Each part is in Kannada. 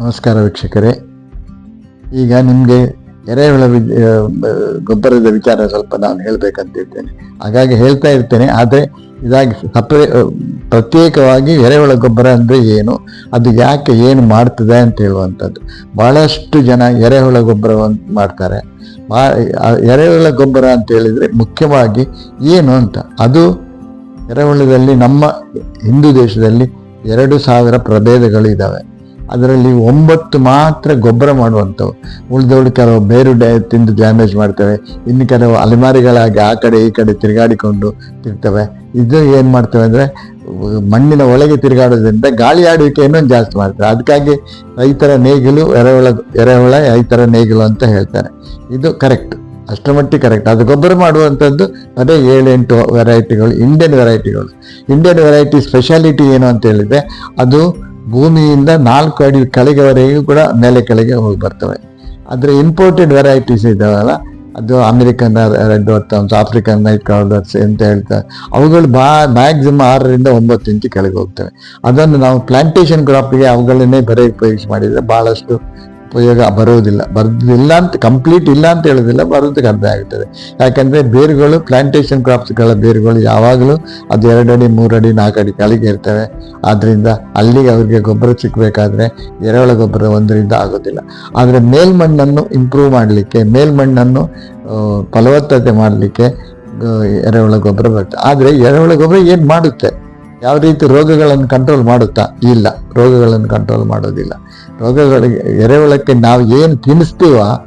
ನಮಸ್ಕಾರ ವೀಕ್ಷಕರೇ. ಈಗ ನಿಮಗೆ ಎರೆಹುಳ ಗೊಬ್ಬರದ ವಿಚಾರ ಸ್ವಲ್ಪ ನಾನು ಹೇಳಬೇಕಂತ ಹೇಳ್ತೇನೆ ಹಾಗಾಗಿ ಹೇಳ್ತಾ ಇರ್ತೇನೆ, ಆದರೆ ಇದಾಗಿ ಸಪ್ರೇ ಪ್ರತ್ಯೇಕವಾಗಿ ಎರೆಹುಳ ಗೊಬ್ಬರ ಅಂದರೆ ಏನು, ಅದು ಯಾಕೆ ಏನು ಮಾಡ್ತದೆ ಅಂತ ಹೇಳುವಂಥದ್ದು. ಭಾಳಷ್ಟು ಜನ ಎರೆಹುಳ ಗೊಬ್ಬರವನ್ನು ಮಾಡ್ತಾರೆ. ಎರೆಹುಳ ಗೊಬ್ಬರ ಅಂತ ಹೇಳಿದರೆ ಮುಖ್ಯವಾಗಿ ಏನು ಅಂತ. ಅದು ಎರೆಹುಳದಲ್ಲಿ ನಮ್ಮ ಹಿಂದೂ ದೇಶದಲ್ಲಿ ಎರಡು ಸಾವಿರ ಪ್ರಭೇದಗಳು ಇದ್ದಾವೆ ಅದರಲ್ಲಿ ಒಂಬತ್ತು ಮಾತ್ರ ಗೊಬ್ಬರ ಮಾಡುವಂಥವು. ಉಳಿದವಳು ಕೆಲವು ಬೇರು ಡ್ಯಾ, ತಿಂದು ಡ್ಯಾಮೇಜ್ ಮಾಡ್ತವೆ. ಇನ್ನು ಕೆಲವು ಅಲೆಮಾರಿಗಳಾಗಿ ಆ ಕಡೆ ಈ ಕಡೆ ತಿರುಗಾಡಿಕೊಂಡು ತಿರ್ತವೆ. ಇದು ಏನು ಮಾಡ್ತವೆ ಅಂದರೆ, ಮಣ್ಣಿನ ಒಳಗೆ ತಿರುಗಾಡೋದ್ರಿಂದ ಗಾಳಿ ಆಡುವಿಕೆ ಇನ್ನೊಂದು ಜಾಸ್ತಿ ಮಾಡ್ತಾರೆ ಅದಕ್ಕಾಗಿ ರೈತರ ನೇಗಿಲು, ಎರೆಹುಳ ಎರೆಹುಳ, ರೈತರ ನೇಗಿಲು ಅಂತ ಹೇಳ್ತಾರೆ. ಇದು ಕರೆಕ್ಟ್. ಅಷ್ಟರ ಮಟ್ಟಿಗೆ ಕರೆಕ್ಟ್. ಅದು ಗೊಬ್ಬರ ಮಾಡುವಂಥದ್ದು ಅದೇ ಏಳೆಂಟು ವೆರೈಟಿಗಳು ಇಂಡಿಯನ್ ವೆರೈಟಿಗಳು ಇಂಡಿಯನ್ ವೆರೈಟಿ ಸ್ಪೆಷಾಲಿಟಿ ಏನು ಅಂತ ಹೇಳಿದರೆ, ಅದು ಭೂಮಿಯಿಂದ ನಾಲ್ಕು ಅಡಿ ಕೆಳಗೆವರೆಗೂ ಕೂಡ ಮೇಲೆ ಕೆಳಗೆ ಹೋಗಿ ಬರ್ತವೆ. ಆದರೆ ಇಂಪೋರ್ಟೆಡ್ ವೆರೈಟೀಸ್ ಇದ್ದಾವಲ್ಲ ಅದು American red worms African night crawlers ಅಂತ ಹೇಳ್ತಾರೆ ಅವುಗಳು ಬಾ ಮ್ಯಾಕ್ಸಿಮಮ್ ಆರರಿಂದ ಒಂಬತ್ತು ಇಂಚು ಕೆಳಗೆ ಹೋಗ್ತವೆ. ಅದನ್ನು ನಾವು ಪ್ಲಾಂಟೇಶನ್ ಕ್ರಾಪ್ಗೆ ಅವುಗಳನ್ನೇ ಬರೀ, ಉಪಯೋಗಿಸಿ ಮಾಡಿದರೆ ಬಹಳಷ್ಟು ಉಪಯೋಗ ಬರುವುದಿಲ್ಲ. ಬರೋದಿಲ್ಲ ಅಂತ ಕಂಪ್ಲೀಟ್ ಇಲ್ಲ ಅಂತ ಹೇಳೋದಿಲ್ಲ ಬರೋದಕ್ಕೆ ಅರ್ಧ ಆಗುತ್ತದೆ. ಯಾಕಂದ್ರೆ ಬೇರುಗಳು ಪ್ಲಾಂಟೇಶನ್ ಕ್ರಾಪ್ಸ್ಗಳ ಬೇರುಗಳು ಯಾವಾಗಲೂ ಅದು ಎರಡು ಅಡಿ ಮೂರು ಅಡಿ ನಾಲ್ಕು ಅಡಿ ಕೆಳಗೆ ಇರ್ತವೆ. ಆದ್ದರಿಂದ ಅಲ್ಲಿಗೆ ಅವರಿಗೆ ಗೊಬ್ಬರ ಸಿಕ್ಕಬೇಕಾದ್ರೆ ಎರೆಹುಳ ಗೊಬ್ಬರ ಒಂದರಿಂದ ಆಗೋದಿಲ್ಲ. ಆದರೆ ಮೇಲ್ಮಣ್ಣನ್ನು ಇಂಪ್ರೂವ್ ಮಾಡಲಿಕ್ಕೆ, ಮೇಲ್ಮಣ್ಣನ್ನು ಫಲವತ್ತತೆ ಮಾಡಲಿಕ್ಕೆ ಎರೆಹುಳ ಗೊಬ್ಬರ ಬರುತ್ತೆ. ಆದರೆ ಎರೆಹುಳ ಗೊಬ್ಬರ ಏನು ಮಾಡುತ್ತೆ? ಯಾವ ರೀತಿ ರೋಗಗಳನ್ನು ಕಂಟ್ರೋಲ್ ಮಾಡುತ್ತಾ? ಇಲ್ಲ. ರೋಗಗಳನ್ನು ಕಂಟ್ರೋಲ್ ಮಾಡೋದಿಲ್ಲ. ರೋಗಗಳಿಗೆ ಎರೆಹುಳಕ್ಕೆ ನಾವು ಏನು ತಿನ್ನಿಸ್ತೀವೋ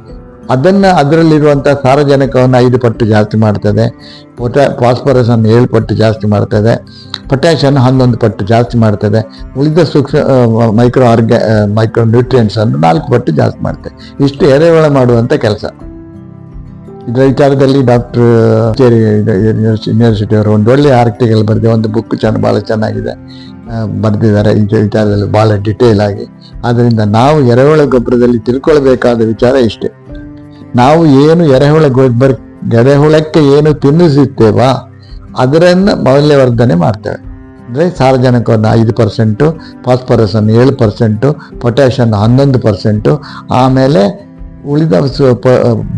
ಅದನ್ನು ಅದರಲ್ಲಿರುವಂಥ ಸಾರಜನಕವನ್ನು ಐದು ಪಟ್ಟು ಜಾಸ್ತಿ ಮಾಡ್ತದೆ. ಪೊಟ್ಯಾ ಫಾಸ್ಫರಸನ್ನು ಏಳು ಪಟ್ಟು ಜಾಸ್ತಿ ಮಾಡ್ತದೆ. ಪೊಟ್ಯಾಷಿಯನ್ನು ಹನ್ನೊಂದು ಪಟ್ಟು ಜಾಸ್ತಿ ಮಾಡ್ತದೆ. ಉಳಿದ ಸೂಕ್ಷ್ಮ ಮೈಕ್ರೋ ಆರ್ಗ್ಯಾ ಮೈಕ್ರೋ ನ್ಯೂಟ್ರಿಯೆಂಟ್ಸ್ ಅನ್ನು ನಾಲ್ಕು ಪಟ್ಟು ಜಾಸ್ತಿ ಮಾಡ್ತದೆ. ಇಷ್ಟು ಎರೆಹುಳ ಮಾಡುವಂಥ ಕೆಲಸ. ಇದರ ವಿಚಾರದಲ್ಲಿ ಡಾಕ್ಟರ್ ಯೂನಿವರ್ಸಿಟಿ ಅವರು ಒಂದು ಒಳ್ಳೆಯ ಆರ್ಟಿಕಲ್ ಬರೆದಿದೆ ಒಂದು ಬುಕ್ ಚೆನ್ನ ಭಾಳ ಚೆನ್ನಾಗಿದೆ ಬರೆದಿದ್ದಾರೆ. ಈ ವಿಚಾರದಲ್ಲಿ ಭಾಳ ಡಿಟೇಲ್ ಆಗಿ. ಆದ್ದರಿಂದ ನಾವು ಎರೆಹುಳ ಗೊಬ್ಬರದಲ್ಲಿ ತಿಳ್ಕೊಳ್ಬೇಕಾದ ವಿಚಾರ ಇಷ್ಟೇ. ನಾವು ಏನು ಎರೆಹುಳ ಗೊಬ್ಬರ, ಎರೆಹುಳಕ್ಕೆ ಏನು ತಿನ್ನಿಸುತ್ತೇವಾ, ಅದರನ್ನು ಮೌಲ್ಯವರ್ಧನೆ ಮಾಡ್ತೇವೆ. ಅಂದರೆ ಸಾರಜನಕವನ್ನು ಐದು ಪರ್ಸೆಂಟು ಫಾಸ್ಫರಸನ್ನು ಏಳು ಪರ್ಸೆಂಟು ಪೊಟ್ಯಾಷನ್ನು ಹನ್ನೊಂದು ಪರ್ಸೆಂಟು ಆಮೇಲೆ ಉಳಿದ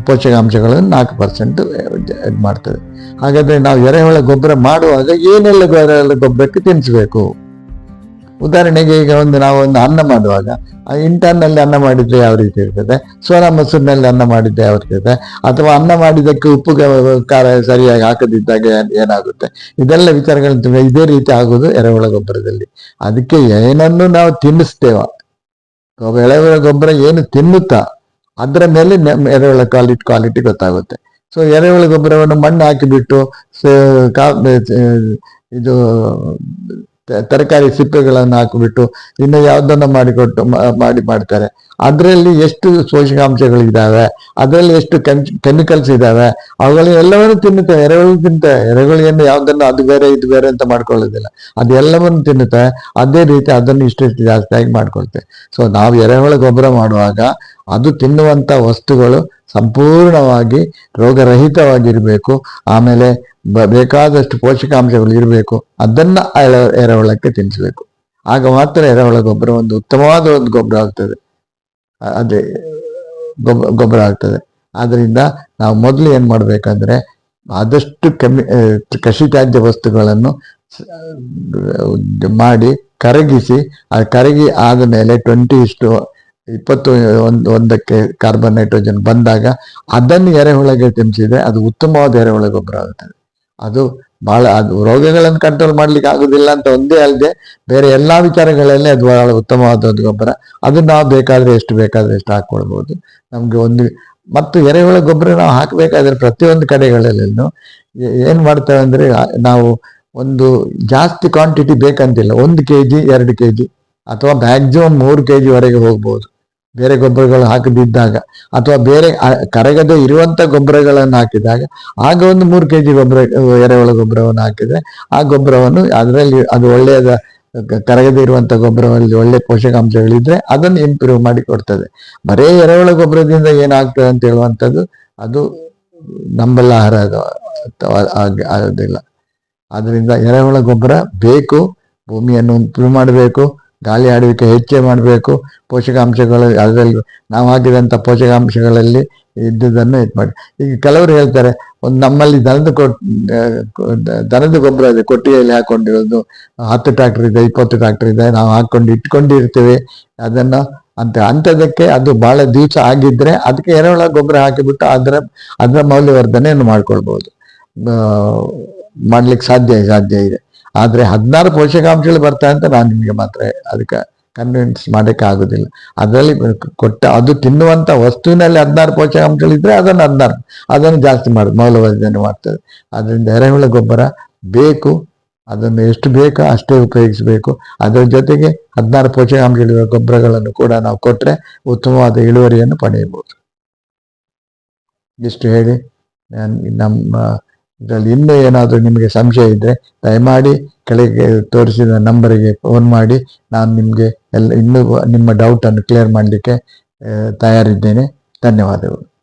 ಪೋಷಕಾಂಶಗಳನ್ನು ನಾಲ್ಕು ಪರ್ಸೆಂಟ್ ಇದು ಮಾಡ್ತದೆ. ಹಾಗಾದರೆ ನಾವು ಎರೆಹುಳ ಗೊಬ್ಬರ ಮಾಡುವಾಗ ಏನೆಲ್ಲ ಎರೆಹುಳ ಗೊಬ್ಬರಕ್ಕೆ ತಿನ್ನಿಸ್ಬೇಕು ಉದಾಹರಣೆಗೆ ಈಗ ಒಂದು ನಾವು ಒಂದು ಅನ್ನ ಮಾಡುವಾಗ ಇಂಟರ್ನಲ್ಲಿ ಅನ್ನ ಮಾಡಿದ್ರೆ ಯಾವ ರೀತಿ ಇರ್ತದೆ? ಸೋನಾ ಮೊಸರಿನಲ್ಲಿ ಅನ್ನ ಮಾಡಿದ್ರೆ ಯಾವ ರೀತಿ ಇರ್ತದೆ? ಅಥವಾ ಅನ್ನ ಮಾಡಿದ್ದಕ್ಕೆ ಉಪ್ಪು ಕಾರ ಸರಿಯಾಗಿ ಹಾಕದಿದ್ದಾಗ ಏನ್- ಏನಾಗುತ್ತೆ? ಇದೆಲ್ಲ ವಿಚಾರಗಳನ್ನು ಇದೇ ರೀತಿ ಆಗೋದು ಎರೆಹುಳ ಗೊಬ್ಬರದಲ್ಲಿ. ಅದಕ್ಕೆ ಏನನ್ನು ನಾವು ತಿನ್ನಿಸ್ತೇವ? ಎರೆಹುಳ ಗೊಬ್ಬರ ಏನು ತಿನ್ನುತ್ತಾ? ಅದರ ಮೇಲೆ ಎರೆಹುಳ ಕ್ವಾಲಿಟಿ ಕ್ವಾಲಿಟಿ ಗೊತ್ತಾಗುತ್ತೆ. ಸೊ ಎರೆಹುಳ ಗೊಬ್ಬರವನ್ನು ಮಣ್ಣು ಹಾಕಿಬಿಟ್ಟು ಇದು ತರಕಾರಿ ಸಿಪ್ಪೆಗಳನ್ನು ಹಾಕಿಬಿಟ್ಟು, ಇನ್ನು ಯಾವುದನ್ನ ಮಾಡಿಕೊಟ್ಟು ಮಾಡಿ ಮಾಡ್ತಾರೆ. ಅದರಲ್ಲಿ ಎಷ್ಟು ಪೋಷಕಾಂಶಗಳಿದ್ದಾವೆ, ಅದರಲ್ಲಿ ಎಷ್ಟು ಕೆಮಿಕಲ್ಸ್ ಇದ್ದಾವೆ, ಅವುಗಳು ಎಲ್ಲವನ್ನು ತಿನ್ನುತ್ತೆ ಎರೆಹುಳು ತಿನ್ನುತ್ತೆ ಎರೆಹುಳಿಯನ್ನು ಯಾವುದನ್ನು ಅದು ಬೇರೆ, ಇದು ಬೇರೆ ಅಂತ ಮಾಡ್ಕೊಳ್ಳೋದಿಲ್ಲ. ಅದೆಲ್ಲವನ್ನು ತಿನ್ನುತ್ತೆ ಅದೇ ರೀತಿ ಅದನ್ನು ಇಷ್ಟು ಜಾಸ್ತಿಯಾಗಿ ಮಾಡ್ಕೊಳ್ತೇವೆ. ಸೊ ನಾವು ಎರೆಹುಳ ಗೊಬ್ಬರ ಮಾಡುವಾಗ ಅದು ತಿನ್ನುವಂಥ ವಸ್ತುಗಳು ಸಂಪೂರ್ಣವಾಗಿ ರೋಗರಹಿತವಾಗಿರಬೇಕು. ಆಮೇಲೆ ಬ- ಬೇಕಾದಷ್ಟು ಪೋಷಕಾಂಶಗಳು ಇರಬೇಕು. ಅದನ್ನು ಎರೆ- ಎರೆಹುಳಕ್ಕೆ ತಿನ್ನಿಸ್ಬೇಕು ಆಗ ಮಾತ್ರ ಎರೆಹುಳ ಗೊಬ್ಬರ ಒಂದು ಉತ್ತಮವಾದ ಒಂದು ಗೊಬ್ಬರ ಆಗ್ತದೆ. ಅದೇ ಗೊಬ್ಬ ಗೊಬ್ಬರ ಆಗ್ತದೆ. ಆದ್ದರಿಂದ ನಾವು ಮೊದಲು ಏನು ಮಾಡಬೇಕಂದ್ರೆ ಆದಷ್ಟು ಕಮ್ಮಿ ಕೃಷಿ ತ್ಯಾಜ್ಯ ವಸ್ತುಗಳನ್ನು ಮಾಡಿ ಕರಗಿಸಿ, ಆ ಕರಗಿ ಆದ ಮೇಲೆ ಟ್ವೆಂಟಿ ಇಷ್ಟು ಇಪ್ಪತ್ತು ಒಂದು, ಒಂದಕ್ಕೆ ಕಾರ್ಬನ್ ನೈಟ್ರೋಜನ್ ಬಂದಾಗ ಅದನ್ನು ಎರೆಹುಳಗೆ ತಿನ್ನಿಸಿದ್ರೆ ಅದು ಉತ್ತಮವಾದ ಎರೆಹುಳ ಗೊಬ್ಬರ ಆಗುತ್ತದೆ. ಅದು ಬಹಳ ಅದು ರೋಗಗಳನ್ನು ಕಂಟ್ರೋಲ್ ಮಾಡ್ಲಿಕ್ಕೆ ಆಗುದಿಲ್ಲ ಅಂತ ಒಂದೇ ಅಲ್ಲದೆ ಬೇರೆ ಎಲ್ಲಾ ವಿಚಾರಗಳಲ್ಲಿ ಅದು ಬಹಳ ಉತ್ತಮವಾದ ಒಂದು ಗೊಬ್ಬರ. ಅದು ನಾವು ಬೇಕಾದ್ರೆ ಎಷ್ಟು ಬೇಕಾದ್ರೆ ಎಷ್ಟು ಹಾಕೊಳ್ಬಹುದು ನಮ್ಗೆ ಒಂದು, ಮತ್ತು ಎರೆಹುಳ ಗೊಬ್ಬರ ನಾವು ಹಾಕಬೇಕಾದ್ರೆ ಪ್ರತಿಯೊಂದು ಕಡೆಗಳಲ್ಲೂ ಏನ್ ಮಾಡ್ತೇವೆ ಅಂದ್ರೆ ನಾವು ಒಂದು ಜಾಸ್ತಿ ಕ್ವಾಂಟಿಟಿ ಬೇಕಂತಿಲ್ಲ. ಒಂದು ಕೆ ಜಿ ಎರಡು ಕೆ ಜಿ ಅಥವಾ ಮ್ಯಾಕ್ಸಿಮಮ್ ಮೂರು ಕೆ ಜಿವರೆಗೆ ಹೋಗ್ಬೋದು. ಬೇರೆ ಗೊಬ್ಬರಗಳು ಹಾಕದಿದ್ದಾಗ ಅಥವಾ ಬೇರೆ ಕರಗದೆ ಇರುವಂತ ಗೊಬ್ಬರಗಳನ್ನು ಹಾಕಿದಾಗ ಆಗ ಒಂದು ಮೂರು ಕೆ ಜಿ ಗೊಬ್ಬರ, ಎರೆಹುಳ ಗೊಬ್ಬರವನ್ನು ಹಾಕಿದರೆ ಆ ಗೊಬ್ಬರವನ್ನು ಅದರಲ್ಲಿ, ಅದು ಒಳ್ಳೆಯದ ಕರಗದೇ ಇರುವಂತ ಗೊಬ್ಬರದಲ್ಲಿ ಒಳ್ಳೆ ಪೋಷಕಾಂಶಗಳಿದ್ರೆ ಅದನ್ನು ಇಂಪ್ರೂವ್ ಮಾಡಿ ಕೊಡ್ತದೆ. ಬರೇ ಎರೆಹುಳ ಗೊಬ್ಬರದಿಂದ ಏನಾಗ್ತದೆ ಅಂತ ಹೇಳುವಂಥದ್ದು ಅದು ಆಗ- ಆಗೋದಿಲ್ಲ. ಆದ್ರಿಂದ ಎರೆಹುಳ ಗೊಬ್ಬರ ಬೇಕು, ಭೂಮಿಯನ್ನು ಇಂಪ್ರೂವ್ ಮಾಡಬೇಕು. ಗಾಳಿ ಆಡುವಿಕೆ ಹೆಚ್ಚೇ ಮಾಡಬೇಕು. ಪೋಷಕಾಂಶಗಳು ಅದರಲ್ಲಿ ನಾವು ಹಾಕಿದಂಥ ಪೋಷಕಾಂಶಗಳಲ್ಲಿ ಇದ್ದುದನ್ನು ಇದು ಮಾಡಿ. ಈಗ ಕೆಲವರು ಹೇಳ್ತಾರೆ ಒಂದು ನಮ್ಮಲ್ಲಿ ದನದ ಕೊ ಆ, ಕೊ- ದ- ದನದ ಗೊಬ್ಬರ ಇದೆ ಕೊಟ್ಟಿಗೆಯಲ್ಲಿ ಹಾಕೊಂಡಿರೋದು. ಹತ್ತು ಟ್ರಾಕ್ಟರ್ ಇದೆ ಇಪ್ಪತ್ತು ಟ್ರಾಕ್ಟರ್ ಇದೆ ನಾವು ಹಾಕೊಂಡು ಇಟ್ಕೊಂಡಿರ್ತೇವೆ. ಅದನ್ನು ಅಂತ ಅಂಥದಕ್ಕೆ ಅದು ಭಾಳ ದಿವಸ ಆಗಿದ್ದರೆ ಅದಕ್ಕೆ ಎರೆಹುಳ ಗೊಬ್ಬರ ಹಾಕಿಬಿಟ್ಟು ಅದರ ಅದರ ಮೌಲ್ಯವರ್ಧನೆಯನ್ನು ಮಾಡ್ಕೊಳ್ಬೋದು. ಮಾಡ್ಲಿಕ್ಕೆ ಸಾಧ್ಯ ಸಾಧ್ಯ ಇದೆ. ಆದ್ರೆ ಹದಿನಾರು ಪೋಷಕಾಂಶಗಳು ಬರ್ತಾ ಅಂತ ನಾನು ನಿಮಗೆ ಮಾತ್ರ ಅದಕ್ಕೆ ಕನ್ವಿನ್ಸ್ ಮಾಡಕ್ಕೆ ಆಗೋದಿಲ್ಲ. ಅದರಲ್ಲಿ ಕೊಟ್ಟ ಅದು ತಿನ್ನುವಂತ ವಸ್ತುವಿನಲ್ಲಿ ಹದಿನಾರು ಪೋಷಕಾಂಶಗಳಿದ್ದರೆ ಅದನ್ನು ಹದಿನಾರು, ಅದನ್ನು ಜಾಸ್ತಿ ಮಾಡೋದು ಮೌಲ್ಯವರ್ಧನೆ ಮಾಡ್ತದೆ. ಅದರಿಂದ ಎರೆಹುಳ ಗೊಬ್ಬರ ಬೇಕು, ಅದನ್ನು ಎಷ್ಟು ಬೇಕೋ ಅಷ್ಟೇ ಉಪಯೋಗಿಸಬೇಕು. ಅದರ ಜೊತೆಗೆ ಹದಿನಾರು ಪೋಷಕಾಂಶಗಳಿರುವ ಗೊಬ್ಬರಗಳನ್ನು ಕೂಡ ನಾವು ಕೊಟ್ಟರೆ ಉತ್ತಮವಾದ ಇಳುವರಿಯನ್ನು ಪಡೆಯಬಹುದು. ಇಷ್ಟು ಹೇಳಿ. ನಮ್ಮ ಇದರಲ್ಲಿ ಇನ್ನೂ ಏನಾದರೂ ನಿಮಗೆ ಸಂಶಯ ಇದ್ದರೆ ದಯಮಾಡಿ ಕೆಳಗೆ ತೋರಿಸಿದ ನಂಬರಿಗೆ ಫೋನ್ ಮಾಡಿ. ನಾನು ನಿಮಗೆ ಎಲ್ಲ ಇನ್ನೂ ನಿಮ್ಮ ಡೌಟನ್ನು ಕ್ಲಿಯರ್ ಮಾಡಲಿಕ್ಕೆ ತಯಾರಿದ್ದೇನೆ. ಧನ್ಯವಾದಗಳು.